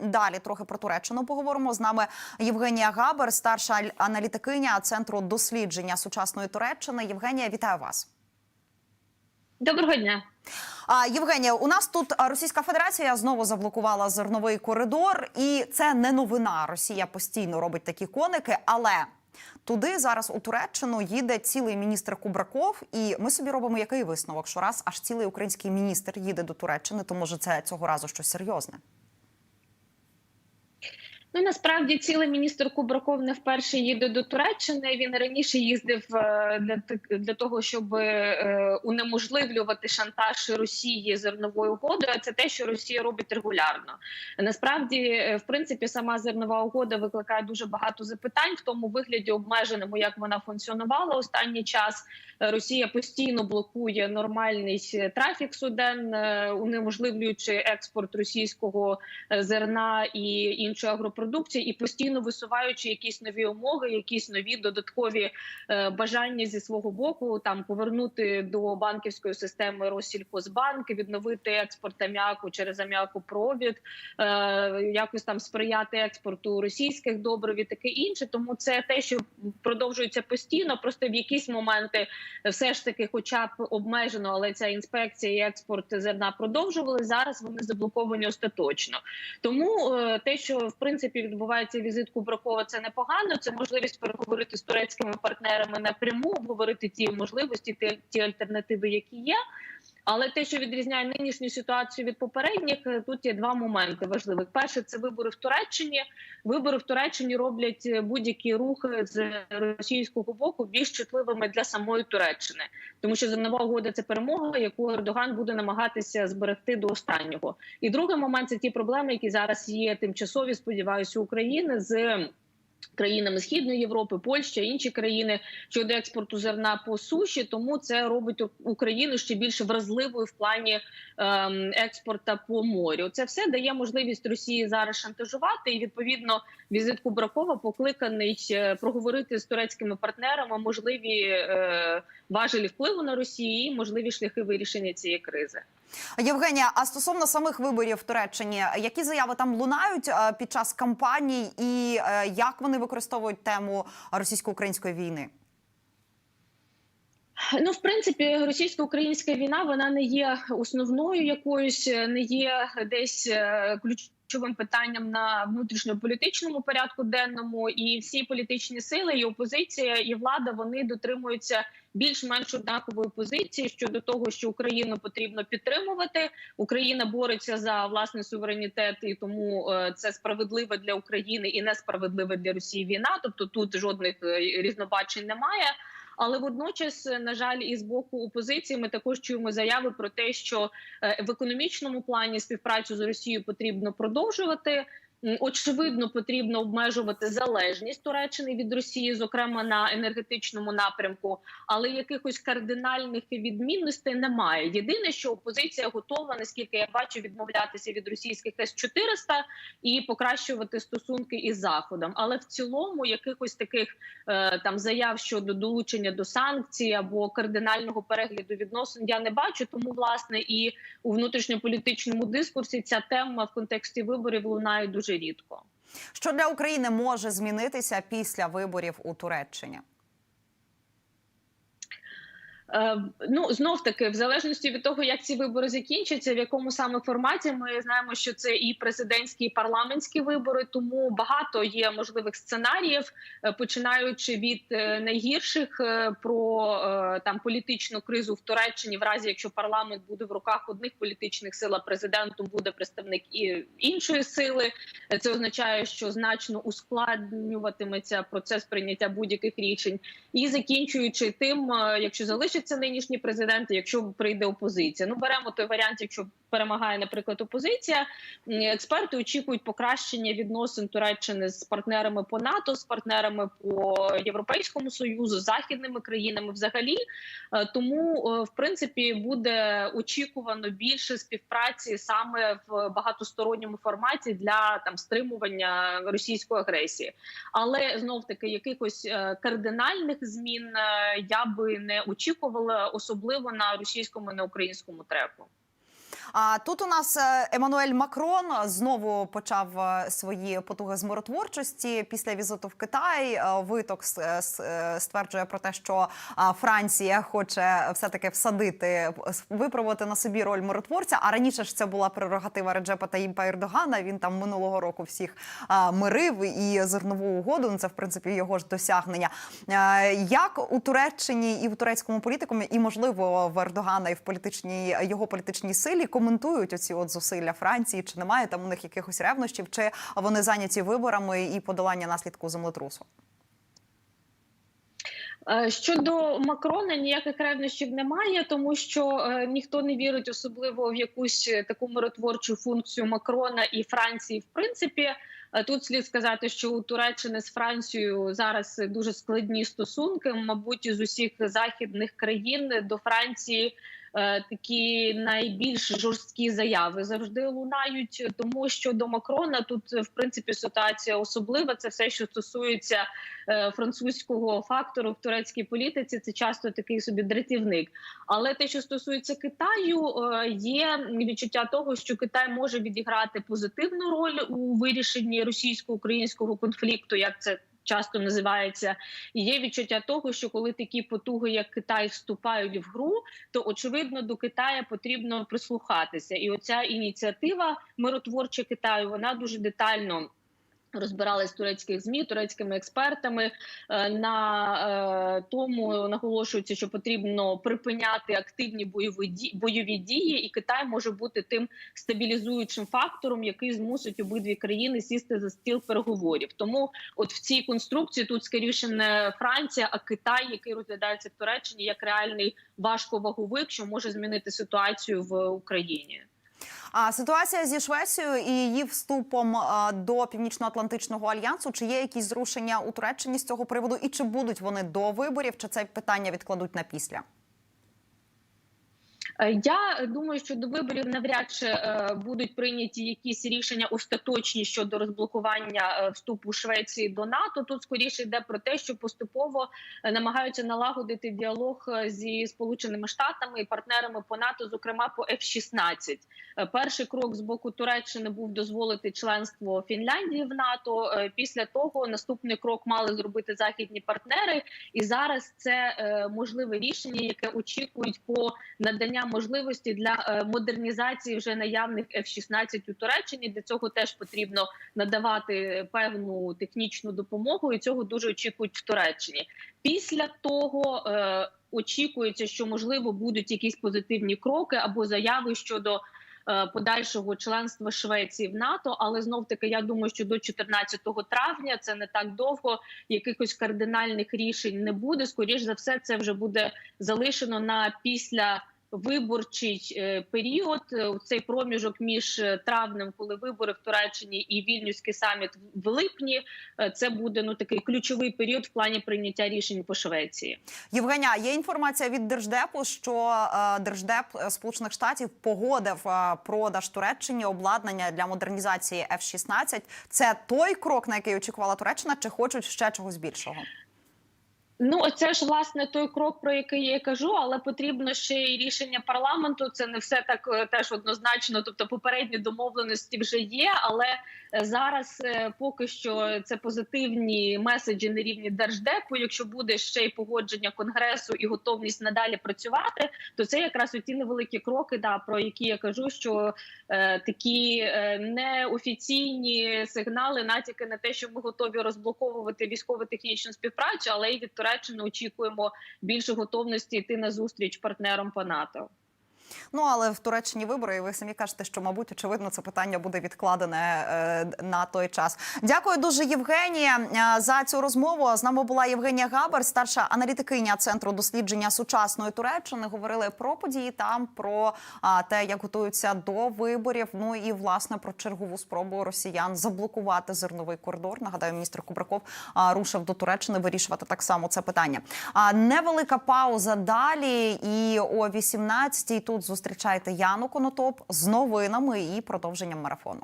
Далі трохи про Туреччину поговоримо. З нами Євгенія Габер, старша аналітикиня центру дослідження сучасної Туреччини. Євгенія, вітаю вас. Доброго дня. Євгенія, у нас тут Російська Федерація знову заблокувала зерновий коридор, і це не новина. Росія постійно робить такі коники, але туди зараз у Туреччину їде цілий міністр Кубраков, і ми собі робимо який висновок, що раз аж цілий український міністр їде до Туреччини, то може це цього разу щось серйозне. Ну насправді цілий міністр Кубраков не вперше їде до Туреччини. Він раніше їздив е, для для того, щоб е, унеможливлювати шантаж Росії зерновою угодою. Це те, що Росія робить регулярно. Насправді, е, в принципі, сама зернова угода викликає дуже багато запитань в тому вигляді обмеженому, як вона функціонувала останній час. Росія постійно блокує нормальний трафік суден, унеможливлюючи експорт російського зерна і іншої агропродукції, і постійно висуваючи якісь нові умови, якісь нові додаткові е, бажання зі свого боку, там повернути до банківської системи Россільхозбанк, відновити експорт аміаку через аміакопровід, е, якось там сприяти експорту російських добрив і таке інше. Тому це те, що продовжується постійно. Просто в якісь моменти все ж таки, хоча б обмежено, але ця інспекція і експорт зерна продовжували. Зараз вони заблоковані остаточно. Тому е, те, що в принципі відбувається візит Кубракова, це непогано. Це можливість переговорити з турецькими партнерами напряму, обговорити ті можливості, ті, ті альтернативи, які є. Але те, що відрізняє нинішню ситуацію від попередніх, е, тут є два моменти важливих. Перше, це вибори в Туреччині. Вибори в Туреччині роблять е, будь-які рухи з російського боку більш чутливими для самої Туреччини, тому що зернова угода це перемога, яку Ердоган буде намагатися зберегти до останнього. І другий момент це ті проблеми, які зараз є тимчасові. Сподіваюся, України з. Країнами східної Європи, Польща, інші країни щодо експорту зерна по суші, тому це робить Україну ще більш вразливою в плані ем, експорта по морю. Це все дає можливість Росії зараз шантажувати. І відповідно візит Кубракова покликаний е, проговорити з турецькими партнерами можливі е, важелі впливу на Росію, і можливі шляхи вирішення цієї кризи. Євгенія, а стосовно самих виборів в Туреччині, які заяви там лунають е, під час кампаній, і е, як вони використовують тему російсько-української війни? Ну, в принципі, російсько-українська війна вона не є основною якоюсь, не є десь е, ключовим питанням на внутрішньополітичному порядку денному. І всі політичні сили, і опозиція, і влада вони дотримуються більш-менш однакової позиції щодо того, що Україну потрібно підтримувати. Україна бореться за власний суверенітет, і тому е, це справедливе для України і несправедливе для Росії війна. Тобто тут жодних е, різнобачень немає. Але водночас, на жаль, і з боку опозиції ми також чуємо заяви про те, що е, в економічному плані співпрацю з Росією потрібно продовжувати. Очевидно, потрібно обмежувати залежність Туреччини від Росії, зокрема на енергетичному напрямку, але якихось кардинальних відмінностей немає. Єдине, що опозиція готова, наскільки я бачу, відмовлятися від російських с 400 і покращувати стосунки із заходом. Але в цілому якихось таких е, там заяв щодо долучення до санкцій або кардинального перегляду відносин я не бачу. Тому власне і у внутрішньополітичному дискурсі ця тема в контексті виборів лунає дуже рідко. Що для України може змінитися після виборів у Туреччині? Е, Ну знов таки, в залежності від того, як ці вибори закінчаться, в якому саме форматі ми знаємо, що це і президентські, і парламентські вибори, тому багато є можливих сценаріїв, е, починаючи від е, найгірших про там політичну кризу в Туреччині, в разі якщо парламент буде в руках одних політичних сил, а президентом буде представник і іншої сили. Це означає, що значно ускладнюватиметься процес прийняття будь-яких рішень, і закінчуючи тим, якщо залишиться нинішній нинішні президенти, якщо прийде опозиція. Ну беремо той варіант, якщо перемагає, наприклад, опозиція. Експерти очікують покращення відносин Туреччини з партнерами по НАТО, з партнерами по Європейському Союзу, з західними країнами взагалі. Е, Тому, е, в принципі, буде очікувано більше співпраці саме в багатосторонньому форматі для там стримування російської агресії. Але знов таки якихось е, кардинальних змін я би не очікувала, особливо на російському і на українському треку. А тут у нас е, Еммануель Макрон знову почав е, свої потуги з миротворчості після візиту в Китай. Е, Виток стверджує про те, що Франція хоче все таки всадити, випробувати на собі роль миротворця. А раніше ж це була прерогатива Реджепа Таїмпа Ердогана. Він там минулого року всіх мирив і зернову угоду. Ну, це в принципі його ж досягнення. Як у Туреччині і в турецькому політикумі, і можливо в Ердогана і в політичній його політичній силі коментують оці от зусилля Франції? Чи немає там у них якихось ревнощів, чи вони зайняті виборами і подолання наслідку землетрусу? Е, Щодо Макрона ніяких ревнощів немає, тому що е, ніхто не вірить особливо в якусь таку миротворчу функцію Макрона і Франції. В принципі, Е, тут слід сказати, що у Туреччини з Францією зараз дуже складні стосунки. Мабуть, з усіх західних країн до Франції. Е, Такі найбільш жорсткі заяви завжди лунають, тому що до Макрона тут в принципі ситуація особлива. Це все, що стосується е, французького фактору в турецькій політиці. Це часто такий собі дратівник. Але те, що стосується Китаю, е, є відчуття того, що Китай може відіграти позитивну роль у вирішенні російсько-українського конфлікту, як це. Часто називається є відчуття того, що коли такі потуги, як Китай, вступають в гру, то очевидно до Китая потрібно прислухатися. І оця ініціатива миротворча Китаю вона дуже детально розбиралась в турецьких змі, турецькими експертами. Е, На е, тому наголошується, що потрібно припиняти активні бойові дії, і Китай може бути тим стабілізуючим фактором, який змусить обидві країни сісти за стіл переговорів. Тому, от в цій конструкції тут скоріше не Франція, а Китай, який розглядається в Туреччині як реальний важковаговик, що може змінити ситуацію в Україні. А ситуація зі Швецією і її вступом до Північно-Атлантичного альянсу. Чи є якісь зрушення у Туреччині з цього приводу, і чи будуть вони до виборів, чи це питання відкладуть на після? Е, Я думаю, що до виборів навряд чи е, будуть прийняті якісь рішення остаточні щодо розблокування е, вступу Швеції до НАТО. Тут скоріше йде про те, що поступово намагаються налагодити діалог зі сполученими штатами і партнерами по НАТО, зокрема по F-16. Е, Перший крок з боку Туреччини був дозволити членство Фінляндії в НАТО. Після того наступний крок мали зробити західні партнери, і зараз це можливе рішення, яке очікують по надання можливості для е, модернізації вже наявних F-16 у Туреччині. Для цього теж потрібно надавати певну технічну допомогу, і цього дуже очікують в Туреччині. Після того е, очікується, що можливо будуть якісь позитивні кроки або заяви щодо. е, Подальшого членства Швеції в НАТО, але знов таки я думаю, що до 14 травня це не так довго. Якихось кардинальних рішень не буде. Скоріш за все, це вже буде залишено на після виборчий е, період. Е, у Цей проміжок між е, травнем, коли вибори в Туреччині, і вільнюський саміт в липні. Це буде ну такий ключовий період в плані прийняття рішень по Швеції. Євгеня, є інформація від держдепу, що держдеп Сполучених Штатів погодив продаж Туреччині обладнання для модернізації F-16. Це той крок, на який очікувала Туреччина, чи хочуть ще чогось більшого? Ну, це ж власне той крок, про який я кажу, але потрібно ще й рішення парламенту. Це не все так е, теж однозначно. Тобто, попередні домовленості вже є, але е, зараз е, поки що це позитивні меседжі на рівні держдепу. Якщо буде ще й погодження конгресу і готовність надалі працювати, то це якраз оті невеликі кроки, да про які я кажу, що е, такі е, неофіційні сигнали, натяки на те, що ми готові розблоковувати військово-технічну співпрацю, але і від Туреччини очікуємо більше готовності йти на зустріч партнерам по НАТО. Ну але в Туреччині вибори, і ви самі кажете, що мабуть очевидно це питання буде відкладене е, на той час. Дякую дуже, Євгенія, е, за цю розмову. З нами була Євгенія Габер, старша аналітикиня центру дослідження сучасної Туреччини. Говорили про події там, про те, як готуються до виборів. Ну і власне про чергову спробу росіян заблокувати зерновий коридор. Нагадаю, міністр Кубраков рушив до Туреччини вирішувати так само це питання. А невелика пауза далі. І о 18-й тут зустрічайте Яну Конотоп з новинами і продовженням марафону.